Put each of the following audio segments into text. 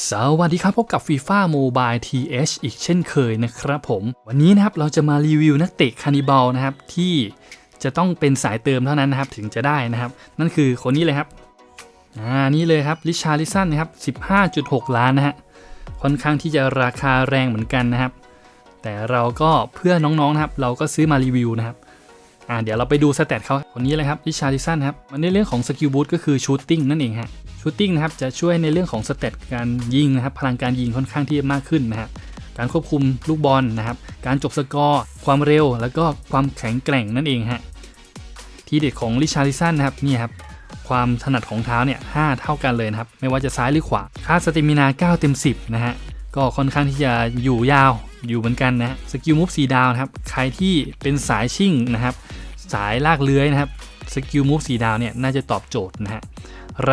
สวัสดีครับพบกับ FIFA Mobile TH อีกเช่นเคยนะครับผม วันนี้นะครับเราจะมารีวิวนักเตะคานิบาลนะครับ ที่จะต้องเป็นสายเติมเท่านั้นนะครับ ถึงจะได้นะครับ นั่นคือคนนี้เลยครับ อ่านี่เลยครับลิชาลิสันนะครับ 15.6 ล้านนะฮะค่อนข้างที่จะราคาแรงเหมือนกันนะครับ แต่เราก็เพื่อน้องๆนะครับ เราก็ซื้อมารีวิวนะครับอ่าเดี๋ยวเราไปดูสเตตเขาคนนี้เลยครับลิชาลิสันครับมันในเรื่องของสกิลบูทก็คือชูตติ้งนั่นเองฮะ ชูตติ้งนะครับจะช่วยในเรื่องของสเตตการยิงนะครับพลังการยิงค่อนข้างที่จะมากขึ้นนะครับการควบคุมลูกบอลนะครับ การจบสกอร์ ความเร็ว แล้วก็ความแข็งแกร่งนั่นเองฮะทีเด็ดของลิชาลิสันนะครับนี่ครับความถนัดของเท้าเนี่ยหเท่ากันเลยนะครับ ไม่ว่าจะซ้ายหรือขวา ค่าสเตมินา9เต็ม 10 นะฮะ ก็ค่อนข้างที่จะอยู่ยาวอยู่เหมือนกันนะสกิลมูฟสีดาวนะครับ ใครที่เป็นสายชิ่งนะครับ สายลากเลื้อยนะครับ สกิลมูฟสีดาวเนี่ยน่าจะตอบโจทย์นะฮะ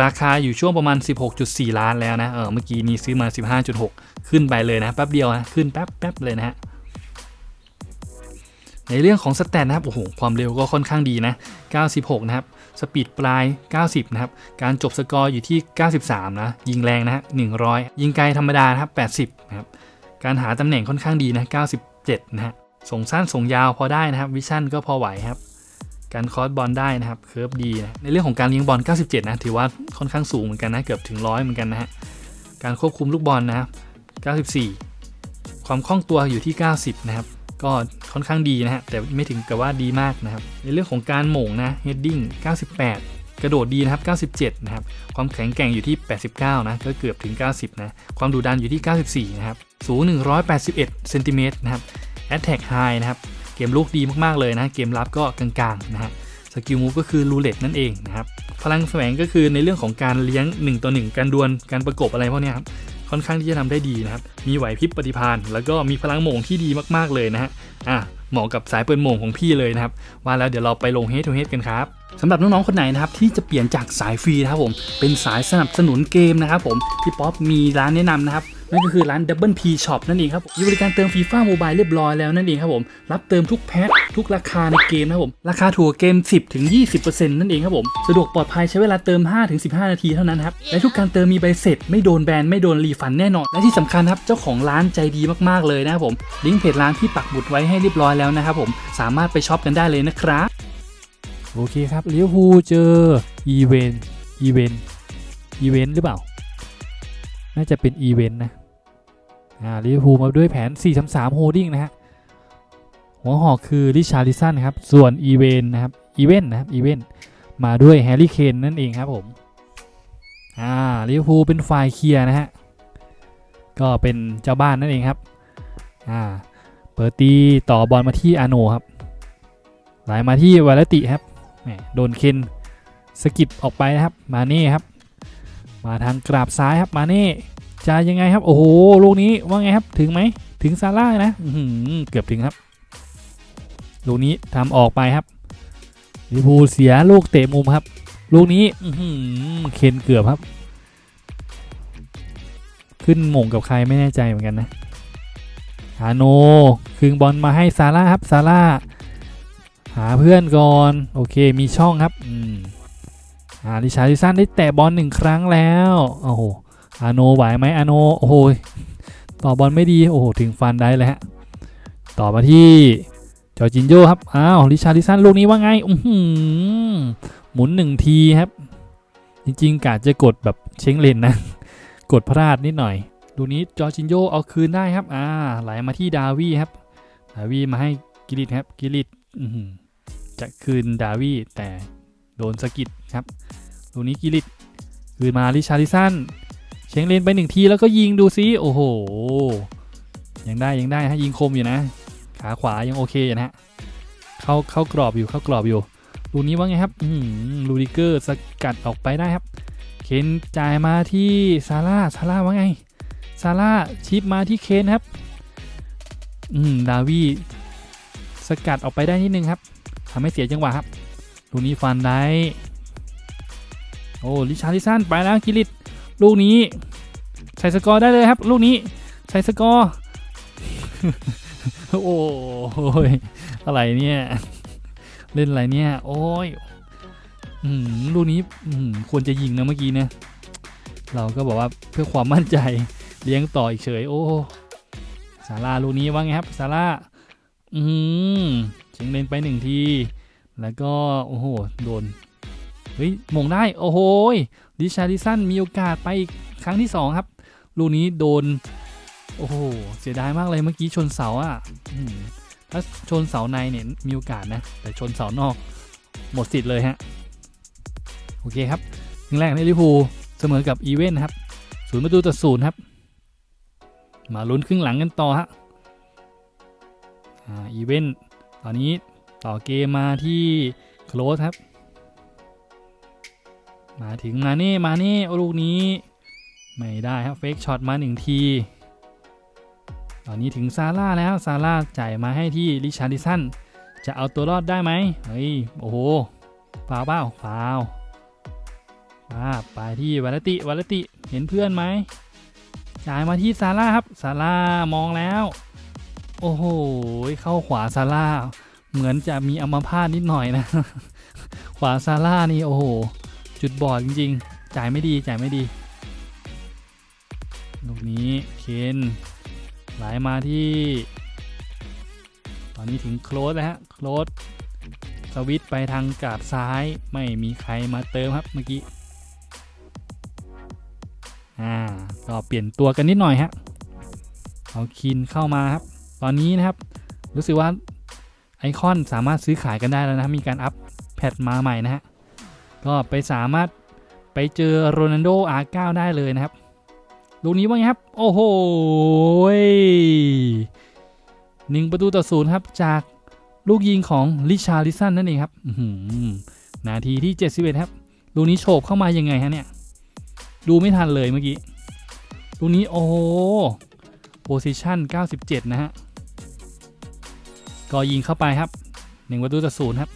ราคาอยู่ช่วงประมาณ 16.4 ล้านแล้วนะ เออ เมื่อกี้นี้ซื้อมา 15.6 ขึ้นไปเลยนะแป๊บเดียวนะ ขึ้นแป๊บแป๊บเลยนะฮะ ในเรื่องของสแตทนะครับ โอ้โห ความเร็วก็ค่อนข้างดีนะ 96 นะครับ สปีดปลาย 90 นะครับ การจบสกอร์อยู่ที่ 93 นะ ยิงแรงนะฮะ 100 ยิงไกลธรรมดานะครับ 80 นะครับ การหาตำแหน่งค่อนข้างดีนะ 97 นะฮะ ส่งสั้นส่งยาวพอได้นะครับ วิชั่นก็พอไหวครับ การคอร์สบอลได้นะครับเคิร์ฟดีนะในเรื่องของการเลี้ยงบอล 97 นะ ถือว่าค่อนข้างสูงเหมือนกันนะ เกือบถึงร้อยเหมือนกันนะฮะ การควบคุมลูกบอลนะครับ94 ความคล่องตัวอยู่ที่ 90 นะครับ ก็ค่อนข้างดีนะฮะ แต่ไม่ถึงกับว่าดีมากนะครับ ในเรื่องของการหม่งนะ heading 98 กระโดดดีนะครับ 97 นะครับ ความแข็งแกร่งอยู่ที่ 89 นะ ก็เกือบถึง 90 นะ ความดุดันอยู่ที่ 94 นะครับ สูง 181 เซนติเมตรนะครับ Attack High นะครับ กมลุกดีมากๆเลยนะเกมรับก็กลางๆนะฮะสกิลมูฟก็คือรูเล็ตนั่นเองนะครับพลังแฝงก็คือในเรื่องของการเลี้ยง1ต่อ1การดวลการประกบอะไรพวกนี้ครับค่อนข้างที่จะทำได้ดีนะครับ มีไหวพริบปฏิภาณแล้วก็มีพลังโม่งที่ดีมากๆเลยนะฮะ อะ เหมาะกับสายเปืนโม่งของพี่เลยนะครับ ว่าแล้วเดี๋ยวเราไปลงเฮดทูเฮดกันครับสำหรับน้องๆคนไหนนะครับที่จะเปลี่ยนจากสายฟรีนะครับผม เป็นสายสนับสนุนเกมนะครับผม พี่ป๊อปมีร้านแนะนำนะครับ นั่นก็คือร้าน Double P Shop นั่นเองครับมีบริการเติมฟีฟ่าโมบายเรียบร้อยแล้วนั่นเองครับผม รับเติมทุกแพ็คทุกราคาในเกมนะครับผม ราคาถูกกว่าเกม 10ถึง20%นั่นเองครับผม สะดวกปลอดภัยใช้เวลาเติม 5 ถึง 15 นาทีเท่านั้นครับ และทุกการเติมมีใบเสร็จ ไม่โดนแบนไม่โดนรีฟันแน่นอน และที่สำคัญครับ เจ้าของร้านใจดีมากๆเลยนะครับผม ลิงก์เพจร้านที่ปักหมุดไว้ให้เรียบร้อยแล้วนะครับผม สามารถไปช็อปกันได้เลยนะครับ โอเคครับลิเวอร์พูลเจออีเวนต์อีเวนต์อีเวนหรือเปล่า น่าจะเป็นอีเวนต์นะอ่าลิเวอร์พูลมาด้วยแผน 4-3-3 โฮดดิ้งนะฮะ หัวหอกคือริชาร์ลิสันครับ ส่วนอีเวนต์นะครับ อีเวนต์นะครับ อีเวนต์ มาด้วยแฮร์รี่เคนนั่นเองครับผม อ่าลิเวอร์พูลเป็นฝ่ายเคลียร์นะฮะ ก็เป็นเจ้าบ้านนั่นเองครับ อ่า เปิดตีต่อบอลมาที่อาโนครับ ไหลมาที่วาลติครับ โดนเคนสกิดออกไปนะครับ มาเน่ครับ มาทางกราบซ้ายครับมาเน่จะยังไงครับ โอ้โหลูกนี้ว่าไงครับถึงไหมถึงซาร่านะเกือบถึงครับลูกนี้ทำออกไปครับลิพูเสียลูกเตะมุมครับ ลูกนี้อืเคนเกือบครับ ขึ้นหม่งกับใครไม่แน่ใจเหมือนกันนะฮาโนคืนบอลมาให้ซาร่าครับซาร่าหาเพื่อนก่อน โอเคมีช่องครับ อืม อ่าดิชาริสันได้แตะบอลหนึ่งครั้งแล้วโอ้โหอาโนไหวไหมอาโนโอ้โหต่อบอลไม่ดีโอ้โหถึงฟันได้เลยฮะต่อมาที่จอจินโยครับอ้าวริชาริสันลูกนี้ว่าไงอือหือหมุนหนึ่งทีครับ จริงๆกาจะกดแบบเช้งเลนนะ กดพลาดนิดหน่อยลูกนี้จอจินโยเอาคืนได้ครับอ่าไหลมาที่ดาวีครับ ดาวีมาให้กิริตครับกิริตจะคืนดาวี่แต่ โดนสะกิดครับตรงนี้กิริตคืนมาลิชาริสันเชงเลนไปหนึ่งทีแล้วก็ยิงดูซิโอ้โห ยังได้ยังได้ฮะยิงคมอยู่นะ ขาขวายังโอเคอยู่นะฮะเข้าเข้ากรอบอยู่เข้ากรอบอยู่ลูกนี้ว่าไงครับอืมลูดิเกอร์สกัดออกไปได้ครับ เคนจ่ายมาที่ซาร่าซาร่าว่าไงซาร่าชิปมาที่เคนครับ อืมดาวีสกัดออกไปได้นิดนึงครับทำให้เสียจังหวะครับ ลูกนี้ฟันได้โอ้ลิชาริสันไปแล้วกิริตลูกนี้ใส่สกอร์ได้เลยครับ ลูกนี้ใส่สกอร์โอ้ยอะไรเนี่ยเล่นอะไรเนี่ย โอ้ยลูกนี้ควรจะยิงนะเมื่อกี้นี่ยเราก็บอกว่าเพื่อความมั่นใจเลี้ยงต่ออีกเฉย โอ้ซาร่าลูกนี้ว่าไงครับซาร่าอืมเชิงเลนไปหนึ่งที แล้วก็โอ้โหโดนเฮ้ยมงได้โอ้โหดิชาริสันมีโอกาสไปอีกครั้งที่สองครับ ลูกนี้โดน โอ้โห เสียดายมากเลยเมื่อกี้ชนเสาอะถ้าชนเสาในเนี่ยมีโอกาสนะ แต่ชนเสานอก หมดสิทธิ์เลยฮะ โอเคครับครึ่งแรกในลิเวอร์พูเสมอกับอีเวนครับศูนย์ประตูต่อศูนย์ครับ มาลุ้นครึ่งหลังกันต่อฮะอ่าอีเวนตอนนี้ ต่อเกมมาที่โคลสครับ มาถึงมาเน่มาเน่ลูกนี้ ไม่ได้ครับเฟกช็อตมาหนึ่งที ตอนนี้ถึงซาร่าแล้วซาร่าจ่ายมาให้ที่ลิชาร์ดิสันจะเอาตัวรอดได้ไหมเฮ้ยโอ้โหฟาวเปล่าฟาวมาไปที่วาลติวาลติเห็นเพื่อนไหมจ่ายมาที่ซาร่าครับซาร่ามองแล้ว โอ้โหเข้าขวาซาร่า เหมือนจะมีอัมพาตนิดหน่อยนะ ขวาซาร่านี่ โอ้โห จุดบอดจริง ๆ จ่ายไม่ดีจ่ายไม่ดีลูกนี้เคนไหลมาที่ ตอนนี้ถึงโคลสแล้วฮะโคลสสวิตไปทางกาดซ้ายไม่มีใครมาเติมครับเมื่อกี้อ่าก็เปลี่ยนตัวกันนิดหน่อยฮะเอาคินเข้ามาครับ ตอนนี้นะครับ รู้สึกว่า ไอคอนสามารถซื้อขายกันได้แล้วนะมีการอัปแพทมาใหม่นะฮะก็ไปสามารถไปเจอโรนัลโด R9 ได้เลยนะครับลูกนี้ว่าไงครับ โอ้โหหนึ่งประตูต่อศูนย์ครับ จากลูกยิงของลิชาริสันนั่นเองครับนาทีที่ 71 ครับ ลูกนี้โฉบเข้ามายังไงฮะเนี่ย ดูไม่ทันเลยเมื่อกี้ ลูกนี้โอ้โหโพซิชัน97 นะฮะ ก็ยิงเข้าไปครับหนึ่งประตูต่อศูนย์ครับ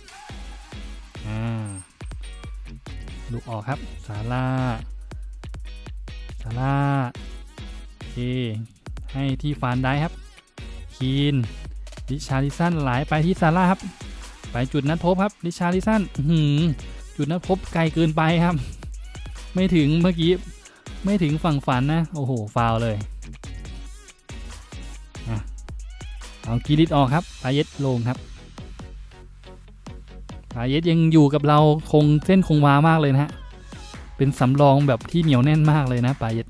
อ่าลูกออกครับซาร่าซาร่าโอเคให้ที่ฟานได้ครับคีนดิชาริสันไหลไปที่ซาร่าครับ ไปจุดนัดพบครับดิชาริสันหือจุดนัดพบไกลเกินไปครับ ไม่ถึงเมื่อกี้ ไม่ถึงฝั่งฝันนะ โอ้โห ฟาวเลย เอากีริตออกครับปาเยตลงครับปาเยตยังอยู่กับเราคงเส้นคงวามากเลยนะฮะเป็นสำรองแบบที่เหนียวแน่นมากเลยนะปาเยต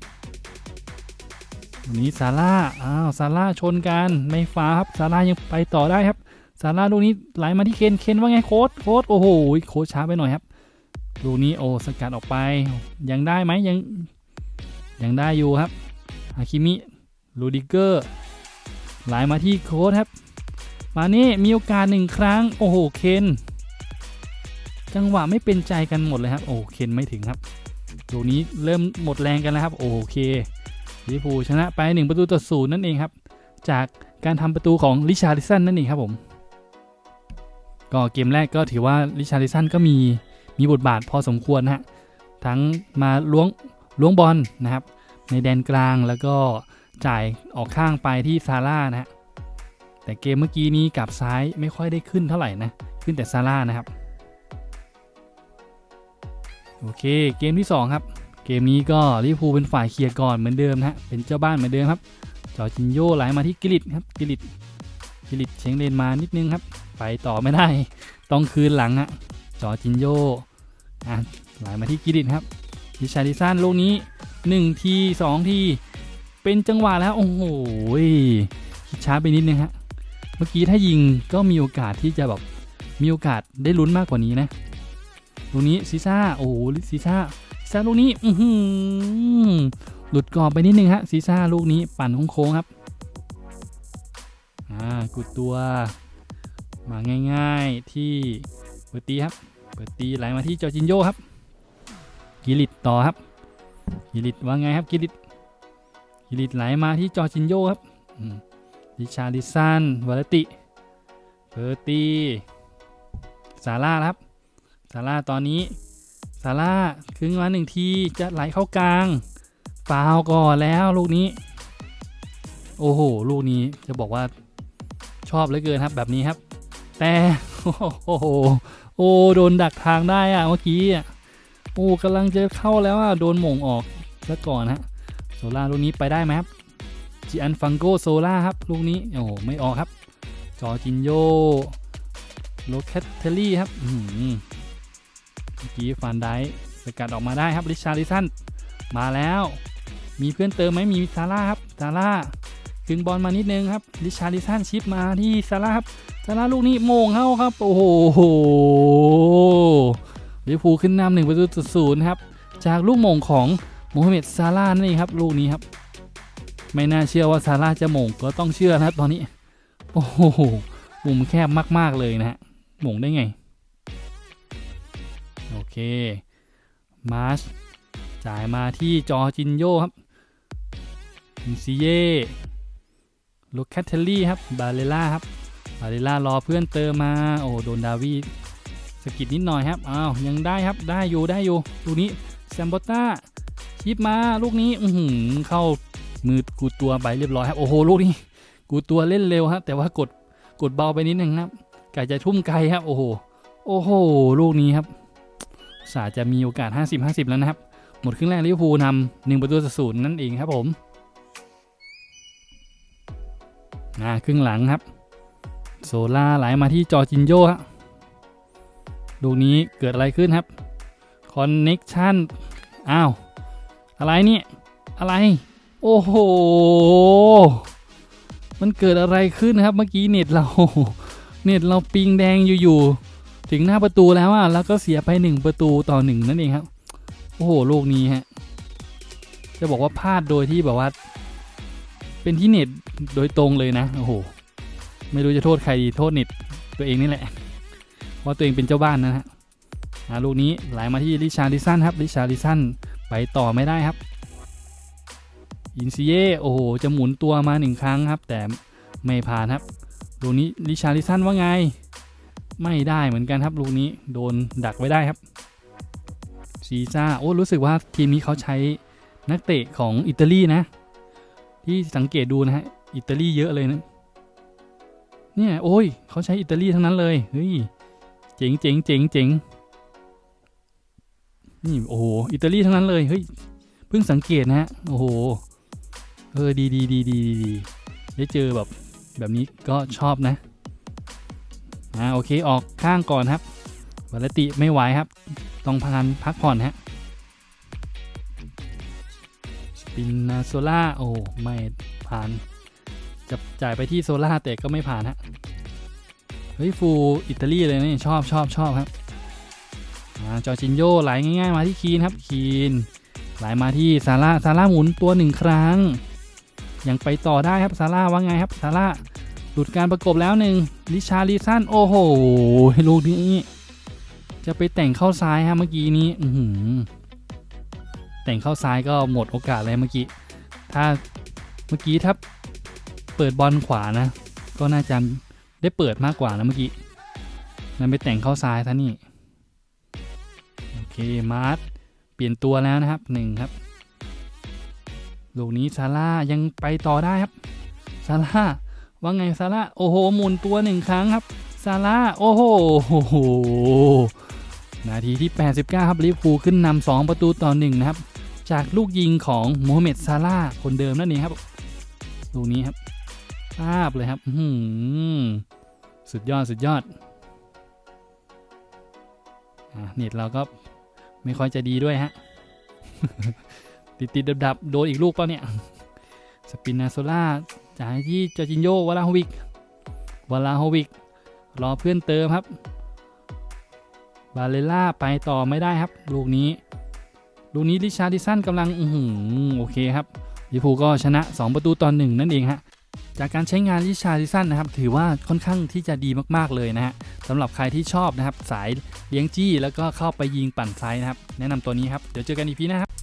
วันนี้ซาร่าอ้าวซาร่าชนกันไม่ฟ้าครับซาร่ายังไปต่อได้ครับซาร่าลูกนี้ไหลมาที่เคนเคนว่าไงโค้ดโค้ดโอ้โหโค้ดช้าไปหน่อยครับลูกนี้โอ้สกัดออกไปยังได้ไหมยังยังได้อยู่ครับฮาคิมิลูดิเกอร์ ไหลามาที่โค้ดครับ มานี่มีโอกาสหนึ่งครั้ง โอ้โห เคน จังหวะไม่เป็นใจกันหมดเลยครับ โอ้เคนไม่ถึงครับลูกนี้เริ่มหมดแรงกันแล้วครับ โอเคลิเวอร์พูลชนะไป 1 ประตูต่อศูนย์นั่นเองครับ จากการทำประตูของลิชาริสันนั่นเองครับผม ก็เกมแรกก็ถือว่าลิชาริสันก็มีมีบทบาทพอสมควรนะฮะ ทั้งมาล้วงล้วงบอลนะครับ ในแดนกลางแล้วก็ จ่ายออกข้างไปที่ซาร่านะฮะแต่เกมเมื่อกี้นี้กับซ้ายไม่ค่อยได้ขึ้นเท่าไหร่นะ ขึ้นแต่ซาร่านะครับ โอเคเกมที่ 2 ครับ เกมนี้ก็ลิเวอร์พูลเป็นฝ่ายเคลียร์ก่อนเหมือนเดิมนะฮะเป็นเจ้าบ้านเหมือนเดิมครับจอจินโยไหลมาที่กิลิตครับกิลิตกิลิตเชงเลนมานิดนึงครับ ไปต่อไม่ได้ ต้องคืนหลังฮะจอจินโยอะไหลมาที่กิลิตครับดิชาริซันลูกนี้ 1 ที 2 ที เป็นจังหวะแล้วโอ้โหช้าไปนิดนึงฮะเมื่อกี้ถ้ายิงก็มีโอกาสที่จะแบบมีโอกาสได้ลุ้นมากกว่านี้นะลูกนี้ซีซ่าโอ้โหซีซ่าซีซ่าลูกนี้อืหลุดกรอบไปนิดนึงฮะซีซ่าลูกนี้ปั่นโค้งครับอ่ากุดตัว มาง่าย ๆที่เปิดตีครับเปิดตีไหลมาที่จอจินโยครับกิลิตต่อครับกิลิตว่าไงครับกิลิต กิลิตไหลมาที่จอร์จินโยครับดิชาดิสันวาลติเปิดตีซาร่าครับซาร่าตอนนี้ซาร่าคึงมาหนึ่งทีจะไหลเข้ากลางฟาวก่อนแล้วลูกนี้ โอ้โห ลูกนี้จะบอกว่าชอบเหลือเกินครับแบบนี้ครับ แต่โอ้โหโอ้โดนดักทางได้อะเมื่อกี้อะโอ้กำลังจะเข้าแล้วอะโดนหม่งออกซะก่อนฮะ โซล่าลูกนี้ไปได้ไหมครับจีอันฟังโกโซล่าครับลูกนี้โอ้โหไม่ออกครับ จอจินโยโลแคทเทลลี่ครับอื้อหือเมื่อกี้ฟันได้สกัดออกมาได้ครับริชาริสันมาแล้ว มีเพื่อนเติมไหมมีซาร่าครับซาร่าถึงบอลมานิดนึงครับริชาริสันชิปมาที่ซาร่าครับซาร่าลูกนี้โมงเข้าครับ โอ้โหลิเวอร์พูขึ้นนำหนึ่งประตูต่อศูนย์ครับ จากลูกโมงของ โมฮัมเหม็ดซาร่านั่นเองครับ ลูกนี้ครับ ไม่น่าเชื่อว่าซาร่าจะโมงก็ต้องเชื่อนะครับตอนนี้ โอ้โหมุมแคบมาก ๆ เลยนะฮะโมงได้ไง โอเค มาร์ชจ่ายมาที่จอจินโยครับอินซิเย่ลูกแคทเทลลี่ครับ บาเลล่าครับ บาเลล่ารอเพื่อนเติมมา โอ้โดนดาวีสะกิดนิดหน่อยครับ อ้าว ยังได้ครับ ได้อยู่ ได้อยู่ลูกนี้แซมโบต้า ชิปมาลูกนี้อืเข้ามือกูตัวไปเรียบร้อยครับโอ้โหลูกนี้ กูตัวเล่นเร็วครับแต่ว่ากดกดเบาไปนิดนึงครับไก่จะทุ่มไกลครับโอ้โหโอ้โหลูกนี้ครับสาจะมีโอกาส 50-50 แล้วนะครับ หมดครึ่งแรกลิเวอร์พูลนำหนึ่งประตูต่อศูนย์นั่นเองครับผมนะครึ่งหลังครับ โซล่าไหลมาที่จอจินโยฮะลูกนี้เกิดอะไรขึ้นครับคอนเน็กชันอ้าว อะไรเนี่ย อะไร โอ้โห มันเกิดอะไรขึ้นครับเมื่อกี้เน็ตเรา เน็ตเราปิงแดงอยู่ๆ ถึงหน้าประตูแล้วอะ แล้วก็เสียไปหนึ่งประตูต่อหนึ่งนั่นเองครับ โอ้โห โลกนี้ฮะ จะบอกว่าพลาดโดยที่แบบว่า เป็นที่เน็ตโดยตรงเลยนะ โอ้โห ไม่รู้จะโทษใครดี โทษเน็ตตัวเองนี่แหละ เพราะตัวเองเป็นเจ้าบ้านนะฮะลูกนี้ไหลมาที่ริชาริสันครับริชาริสัน ไปต่อไม่ได้ครับ อินซิเย่โอ้โห จะหมุนตัวมาหนึ่งครั้งครับ แต่ไม่ผ่านครับลูกนี้ริชาริสันว่าไง ไม่ได้เหมือนกันครับลูกนี้โดนดักไว้ได้ครับซีซ่าโอ้รู้สึกว่าทีมนี้เขาใช้นักเตะของอิตาลีนะ ที่สังเกตดูนะฮะอิตาลีเยอะเลยนะเนี่ยโอ้ยเขาใช้อิตาลีทั้งนั้นเลยเฮ้ยเจ๋งเจ๋งเจ๋งเจ๋ง นี่โอ้โหอิตาลีทั้งนั้นเลยเฮ้ยเพิ่งสังเกตนะฮะโอ้โหเออดีดีดีดีดีดีได้เจอแบบแบบนี้ก็ชอบนะอ่าโอเคออกข้างก่อนครับวัลติไม่ไหวครับ ต้องพักพักผ่อนฮะสปินนาโซล่าโอ้ไม่ผ่านจะจ่ายไปที่โซล่าแต่ก็ไม่ผ่านฮะเฮ้ยฟูอิตาลีเลยนี่ชอบชอบชอบครับ จอจินโยไหลง่ายๆมาที่คีนครับคีนไหลมาที่ซาร่าซาร่าหมุนตัวหนึ่งครั้ง ยังไปต่อได้ครับซาร่าว่าไงครับซาร่าหลุดการประกบแล้วหนึ่งลิชาลิสันโอ้โหลูกนี้จะไปแต่งเข้าซ้ายฮะเมื่อกี้นี้อืแต่งเข้าซ้ายก็หมดโอกาสเลยเมื่อกี้ ถ้าเมื่อกี้ถ้าเปิดบอลขวานะ ก็น่าจะได้เปิดมากกว่านะเมื่อกี้นั่นไปแต่งเข้าซ้ายท่านี่ เคมาร์ทเปลี่ยนตัวแล้วนะครับหนึ่งครับลูกนี้ซาร่ายังไปต่อได้ครับซาร่าว่าไงซาร่าโอ้โหหมุนตัวหนึ่งครั้งครับซาร่าโอ้โหนาทีที่ 89 ครับลิเวอร์พูขึ้นนำ2ประตูต่อ1นะครับ จากลูกยิงของโมฮัมเหม็ดซาร่าคนเดิมนั่นเองครับลูกนี้ครับภาพเลยครับหืสุดยอดสุดยอดอะเน็ตเราก็ ไม่ค่อยจะดีด้วยฮะ ติดติดดับดับๆโดนอีกลูกเปล่าเนี่ย สปินนาโซล่าจ่ายที่จอจินโยวาลาโฮวิกวาลาโฮวิก รอเพื่อนเติมครับ บาเลล่าไปต่อไม่ได้ครับ ลูกนี้ ลูกนี้ลิชาร์ดิสันกำลัง อือหือโอเคครับลิเวอร์พูก็ชนะ 2 ประตูต่อหนึ่งนั่นเองฮะ จากการใช้งานลิชาร์ดิสันนะครับถือว่าค่อนข้างที่จะดีมากๆเลยนะฮะสำหรับใครที่ชอบนะครับสายเลี้ยงจี้แล้วก็เข้าไปยิงปั่นไซส์นะครับแนะนำตัวนี้ครับเดี๋ยวเจอกันอีพีนะครับ